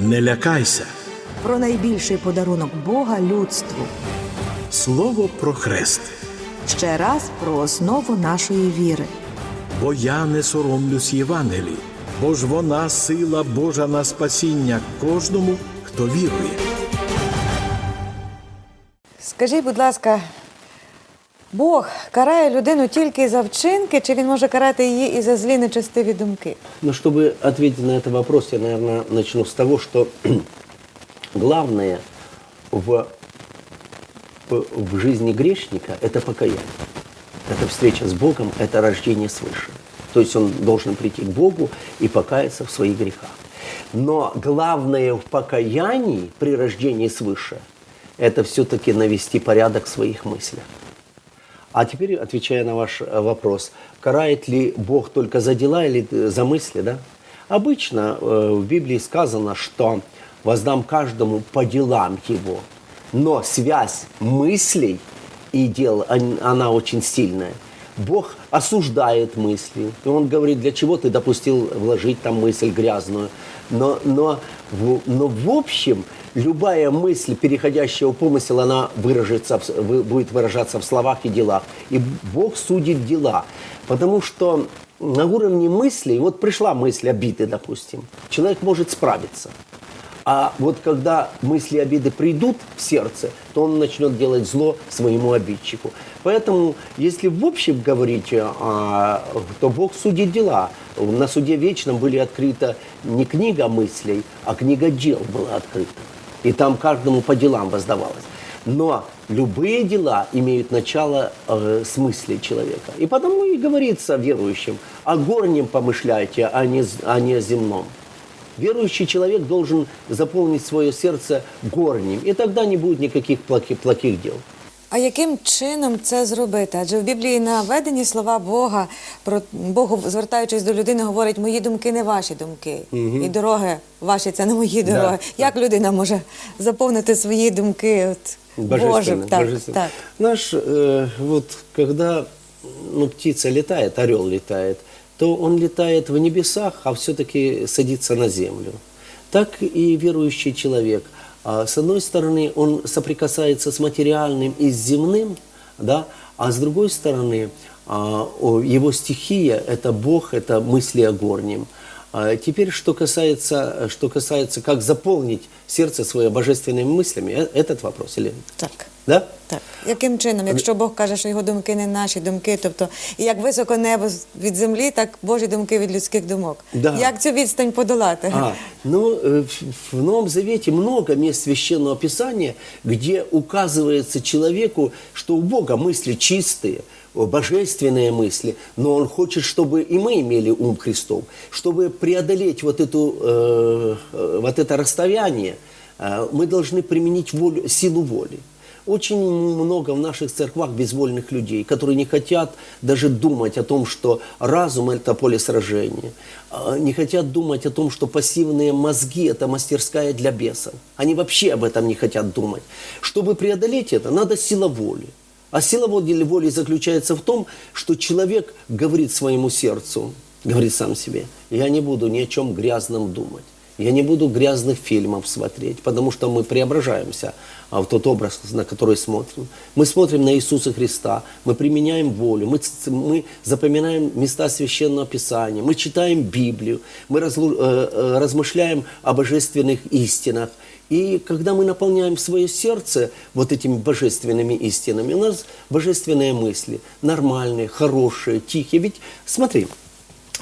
Не лякайся. Про найбільший подарунок Бога людству. Слово про хрест. Ще раз про основу нашої віри. Бо я не соромлюсь Євангелії, бо ж вона сила Божа на спасіння кожному, хто вірує. Скажіть, будь ласка, Бог карає людину тільки за вчинки, чи він може карати її і за злі нечестиві думки? Но чтобы ответить на этот вопрос, я, наверное, начну с того, что главное в, в жизни грешника – это покаяние. Это встреча с Богом, это рождение свыше. То есть он должен прийти к Богу и покаяться в своих грехах. Но главное в покаянии при рождении свыше – это все-таки навести порядок в своих мыслях. А теперь, отвечая на ваш э, вопрос, карает ли Бог только за дела или э, за мысли, да? Обычно э, в Библии сказано, что воздам каждому по делам его. Но связь мыслей и дел, он- она очень сильная. Бог осуждает мысли. И он говорит, для чего ты допустил вложить там мысль грязную. Но, но, но в общем, любая мысль, переходящая в помысел, она выражется, в с- вы- будет выражаться в словах и делах. И Бог судит дела. Потому что на уровне мыслей, вот пришла мысль обиды, допустим, человек может справиться. А вот когда мысли обиды придут в сердце, то он начнет делать зло своему обидчику. Поэтому, если в общем говорить, а, то Бог судит дела. На суде вечном были открыта не книга мыслей, а книга дел была открыта. И там каждому по делам воздавалось. Но любые дела имеют начало э, с мыслей человека. И потому и говорится верующим, о горнем помышляйте, а не, а не о земном. Верующий человек должен заполнить свое сердце горним, и тогда не будет никаких плохих, плохих дел. А яким чином це зробити? Адже в Біблії наведені слова Бога про Богу, звертаючись до людини, говорить: мої думки не ваші думки, і дороги ваші це не мої дороги. Як людина може заповнити свої думки? От, Божим, так, божественно. так. Наш, э, вот, когда ну, птица летает, орел летает, то он летает в небесах, а все-таки садится на землю. Так и верующий человек. А, С одной стороны, он соприкасается с материальным и с земным, да, а с другой стороны, а, его стихия – это Бог, это мысли о горнем. А Теперь, что касается, что касается, как заполнить сердце свое божественными мыслями, э, этот вопрос или Так. да? Так, яким чином, якщо Бог каже, що його думки не наші думки, тобто і як високо небо з- від землі, так Божі думки від людських думок. Да. Як цю відстань подолати? А, ну, э, в, в Новом Завете много мест Священного Писания, где указывается человеку, что у Бога мысли чистые, о, божественные мысли, но Он хочет, чтобы и мы имели ум Христов, чтобы преодолеть вот, эту, э, э, вот это расстояние, э, мы должны применить волю, силу воли. Очень много в наших церквах безвольных людей, которые не хотят даже думать о том, что разум – это поле сражения. А, Не хотят думать о том, что пассивные мозги – это мастерская для бесов. Они вообще об этом не хотят думать. Чтобы преодолеть это, надо сила воли. А сила воли воли заключается в том, что человек говорит своему сердцу, говорит сам себе, я не буду ни о чем грязном думать. Я не буду грязных фильмов смотреть, потому что мы преображаемся а, в тот образ, на который смотрим. Мы смотрим на Иисуса Христа, мы применяем волю, мы, мы запоминаем места Священного Писания, мы читаем Библию, мы разлу- э, э, размышляем о божественных истинах. И когда мы наполняем свое сердце вот этими божественными истинами, у нас божественные мысли, нормальные, хорошие, тихие. Ведь смотри,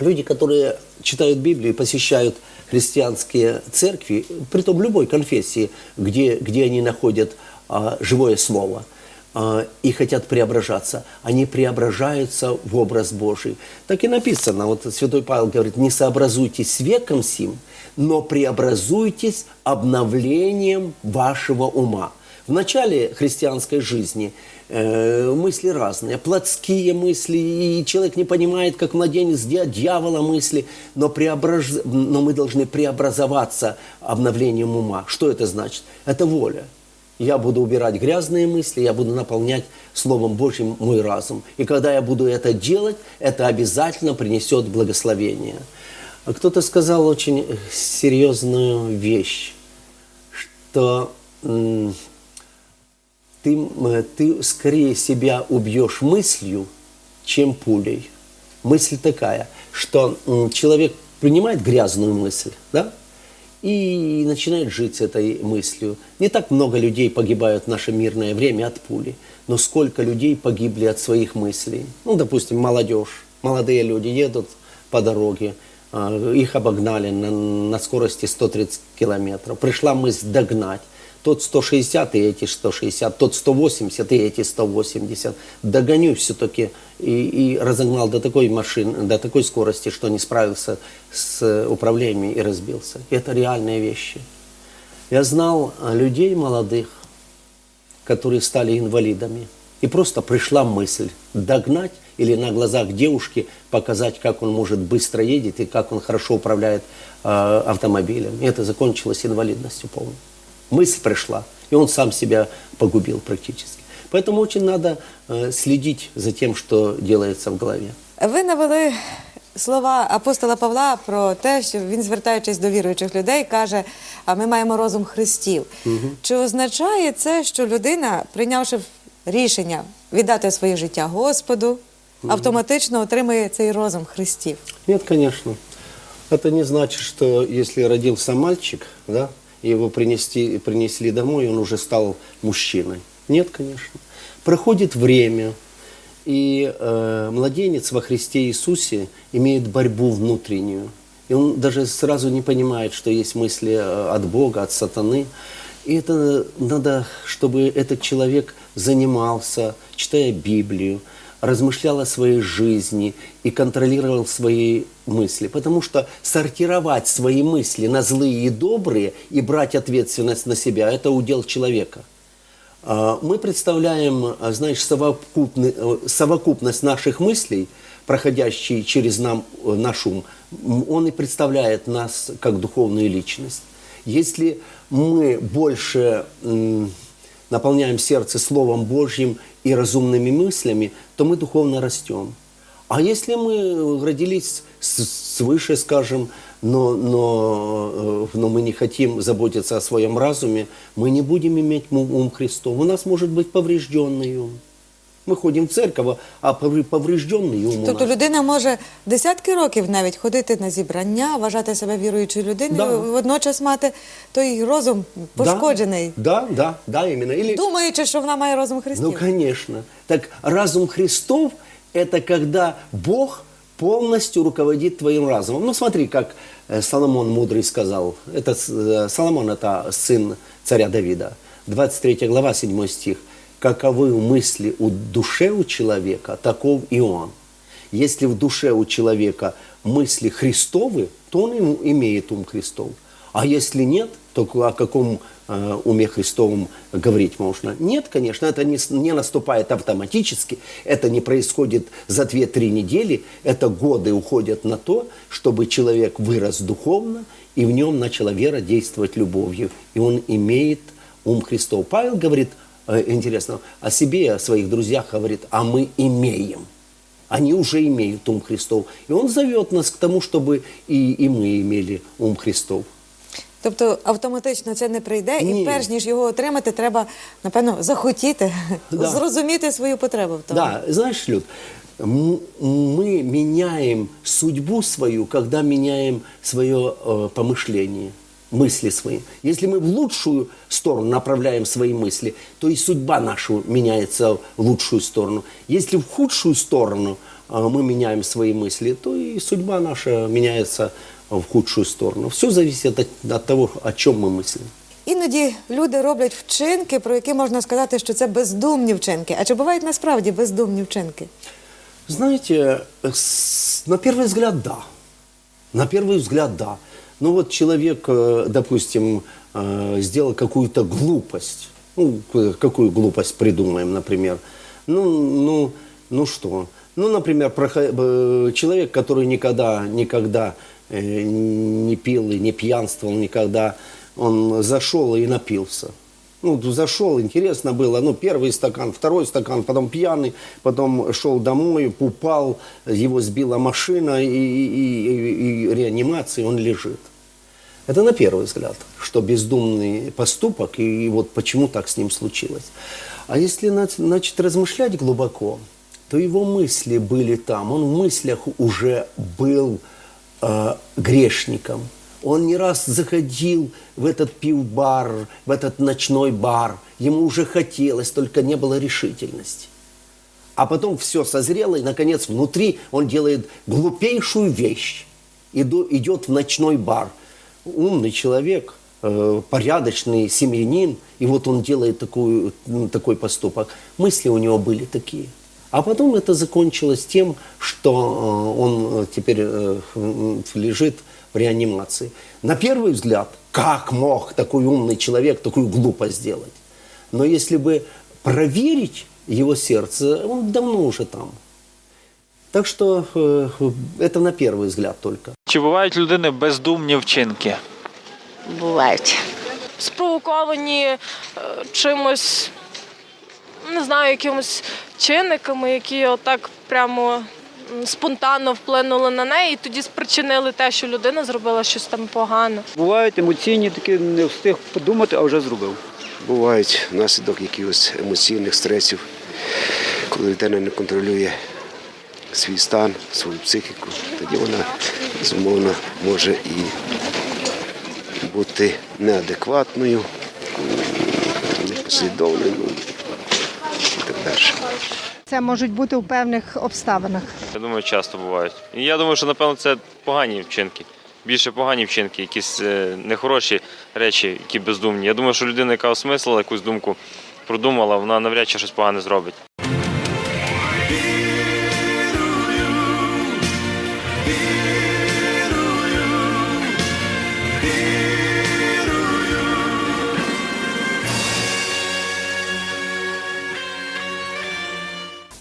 люди, которые читают Библию и посещают христианские церкви, притом любой конфессии, где, где они находят а, живое слово, а, и хотят преображаться, они преображаются в образ Божий. Так и написано, вот святой Павел говорит, не сообразуйтесь с веком сим, но преобразуйтесь обновлением вашего ума. В начале христианской жизни мысли разные, плотские мысли, и человек не понимает, как младенец дья- дьявола мысли, но, преобраз- но мы должны преобразоваться обновлением ума. Что это значит? Это воля. Я буду убирать грязные мысли, я буду наполнять Словом Божьим мой разум. И когда я буду это делать, это обязательно принесет благословение. Кто-то сказал очень серьезную вещь, что ты, м, ты скорее себя убьешь мыслью, чем пулей. Мысль такая, что человек принимает грязную мысль, да, и начинает жить с этой мыслью. Не так много людей погибают в наше мирное время от пули, но сколько людей погибли от своих мыслей. Ну, допустим, молодежь, молодые люди едут по дороге, а, их обогнали на, на скорости 130 километров. Пришла мысль догнать. Тот 160 и эти 160, тот 180 и эти 180. Догоню все-таки и, и разогнал до такой машины, до такой скорости, что не справился с управлением и разбился. Это реальные вещи. Я знал людей молодых, которые стали инвалидами. И просто пришла мысль догнать или на глазах девушки показать, как он может быстро едет и как он хорошо управляет э, автомобилем. И это закончилось инвалидностью полной Мысль пришла, и он сам себя погубил практически. Поэтому очень надо э, следить за тем, что делается в голове. Ви навели слова апостола Павла про те, що він, звертаючись до віруючих людей, каже: а ми маємо розум Христів. Чи означає це, що людина, прийнявши рішення віддати своє життя Господу, автоматично отримує цей розум Христів? Нет, конечно. Это не значит, что если родился мальчик, да, и его принести, принесли домой, он уже стал мужчиной. Нет, конечно. Проходит время, и э, младенец во Христе Иисусе имеет борьбу внутреннюю. И он даже сразу не понимает, что есть мысли э, от Бога, от сатаны. И это надо, чтобы этот человек занимался, читая Библию, размышлял о своей жизни и контролировал свои мысли. Потому что сортировать свои мысли на злые и добрые и брать ответственность на себя – это удел человека. А, Мы представляем, а, знаешь, э, совокупность наших мыслей, проходящие через нам, э, наш ум, он и представляет нас как духовную личность. Если мы больше наполняем сердце Словом Божьим и разумными мыслями, то мы духовно растем. А если мы родились свыше, скажем, но, но, э, но мы не хотим заботиться о своем разуме, мы не будем иметь ум Христов. У нас может быть поврежденный ум. Мы ходим в церковь, а повр- поврежденный ум у Тобто нас. людина може десятки років навіть ходити на зібрання, вважати себе віруючою людиною, Да. водночас мати той розум пошкоджений, Да, да, да, да, именно. Или, думаючи, що вона має розум Христів. Ну, конечно. Так разум Христов – это когда Бог полностью руководит твоим разумом. Ну, смотри, как э, Соломон мудрый сказал. Это с- э, Соломон – это сын царя Давида. 23 глава, 7 стих. «Каковы мысли у душе у человека, таков и он». Если в душе у человека мысли Христовы, то он им- имеет ум Христов. А если нет, то о каком э, уме Христовом говорить можно? Нет, конечно, это не, не наступает автоматически, это не происходит за 2-3 недели, это годы уходят на то, чтобы человек вырос духовно, и в нем начала вера действовать любовью, и он имеет ум Христов. Павел говорит, э, интересно, о себе, о своих друзьях говорит, а мы имеем. Они уже имеют ум Христов. И Он зовет нас к тому, чтобы и, и мы имели ум Христов. Тобто автоматично це не прийде, і Ні. перш ніж його отримати, треба напевно захотіти, Да. зрозуміти свою потребу в тому. Да, знаешь, Люд, м- мы меняем судьбу свою, когда меняем свое э, помышление, мысли свои. Если мы в лучшую сторону направляем свои мысли, то и судьба наша меняется в лучшую сторону. Если в худшую сторону э, мы меняем свои мысли, то и судьба наша меняется в худшую сторону. Все зависит от, от того, о чем мы мыслим. Іноді люди роблять вчинки, про які можна сказати, що це бездумні вчинки. А чи бувають насправді бездумні вчинки? Знаете, с- на первый взгляд, да. На первый взгляд, да. Ну вот человек, э, допустим, э, сделал какую-то глупость. Ну, какую глупость придумаем, например. Ну, ну, ну что? Ну, например, э, человек, который никогда, никогда не пил и не пьянствовал, никогда, он зашел и напился. Ну, зашел, интересно было. Ну, первый стакан, второй стакан, потом пьяный, потом шел домой, упал, его сбила машина и, и, и, и реанимация, он лежит. Это на первый взгляд, что бездумный поступок, и, и вот почему так с ним случилось. А если значит, размышлять глубоко, то его мысли были там. Он в мыслях уже был э, грешником. Он не раз заходил в этот пивбар, в этот ночной бар. Ему уже хотелось, только не было решительности. А потом все созрело, и, наконец, внутри он делает глупейшую вещь. Иду, идет в ночной бар. Умный человек, э, порядочный семьянин, и вот он делает такую, такой поступок. Мысли у него были такие – а потом это закончилось тем, что э, он теперь э, лежит в реанимации. На первый взгляд, как мог такой умный человек такую глупость сделать? Но если бы проверить его сердце, он давно уже там. Так що це на перший взгляд тільки. Чи бувають людини бездумні вчинки? Бувають. спровоковані е, чимось, не знаю, якимось чинниками, які отак прямо м, спонтанно вплинули на неї, і тоді спричинили те, що людина зробила щось там погане. Бувають емоційні такі, не встиг подумати, а вже зробив. Бувають внаслідок якихось емоційних стресів, коли людина не контролює свій стан, свою психіку, тоді вона безумовно може і бути неадекватною, непослідовною і так далі. Це можуть бути у певних обставинах. Я думаю, часто бувають. І я думаю, що напевно це погані вчинки. Більше погані вчинки, якісь е, нехороші речі, які бездумні. Я думаю, що людина, яка осмислила якусь думку, продумала, вона навряд чи щось погане зробить.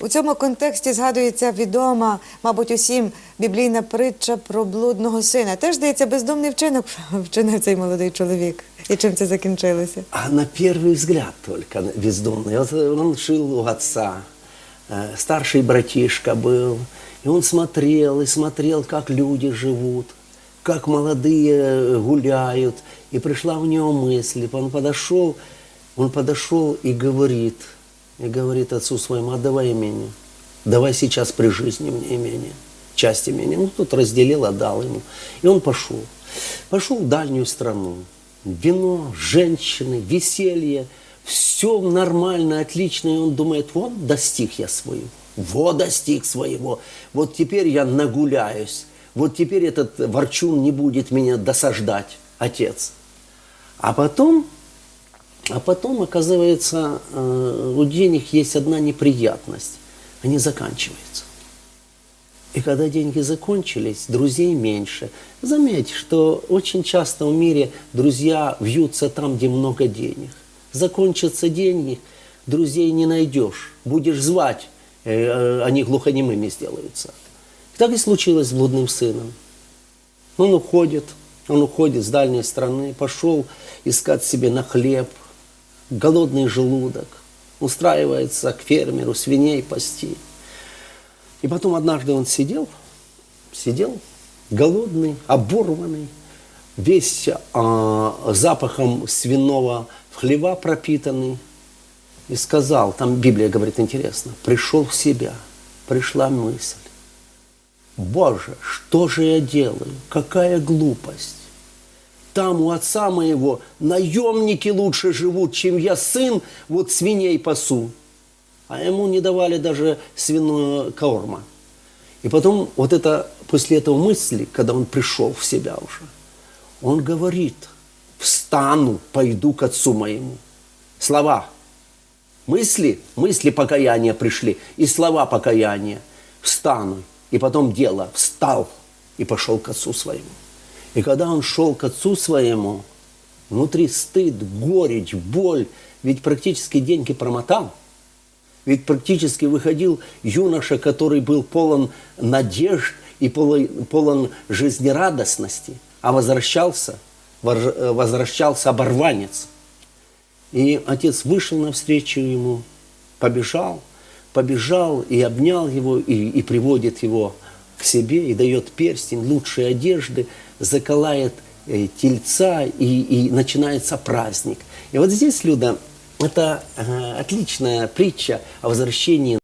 У цьому контексті згадується відома, мабуть, усім біблійна притча про блудного сина. Теж здається, бездомний вчинок вчинив цей молодий чоловік. І чим це закінчилося? А на первый взгляд только бездомный. Вот он жил у отца, э, старший братишка был. И он смотрел и смотрел, как люди живут, как молодые гуляют. И пришла в него мысль. Он подошел, он подошел и говорит, и говорит отцу своему, отдавай имение. Давай сейчас при жизни мне имение, часть имения. Ну, тут разделил, отдал ему. И он пошел. Пошел в дальнюю страну. Вино, женщины, веселье. Все нормально, отлично. И он думает, вот достиг я свою. Вот достиг своего. Вот теперь я нагуляюсь. Вот теперь этот ворчун не будет меня досаждать, отец. А потом а потом, оказывается, э, у денег есть одна неприятность. Они заканчиваются. И когда деньги закончились, друзей меньше. Заметьте, что очень часто в мире друзья вьются там, где много денег. Закончатся деньги, друзей не найдешь. Будешь звать, э, э, они глухонемыми сделаются. Так и случилось с блудным сыном. Он уходит, он уходит с дальней страны, пошел искать себе на хлеб, голодный желудок, устраивается к фермеру свиней пасти. И потом однажды он сидел, сидел, голодный, оборванный, весь а, запахом свиного хлеба пропитанный, и сказал, там Библия говорит интересно, пришел в себя, пришла мысль, Боже, что же я делаю, какая глупость. Там у отца моего наемники лучше живут, чем я сын, вот свиней пасу. А ему не давали даже свиного корма. И потом вот это, после этого мысли, когда он пришел в себя уже, он говорит, встану, пойду к отцу моему. Слова. Мысли, мысли покаяния пришли, и слова покаяния. Встану. И потом дело. Встал и пошел к отцу своему. И когда он шел к отцу своему, внутри стыд, горечь, боль, ведь практически деньги промотал. Ведь практически выходил юноша, который был полон надежд и полон, жизнерадостности, а возвращался, возвращался оборванец. И отец вышел навстречу ему, побежал, побежал и обнял его, и, и приводит его к себе, и дает перстень, лучшие одежды, заколает э, тельца, и, и начинается праздник. И вот здесь, Люда, это э, отличная притча о возвращении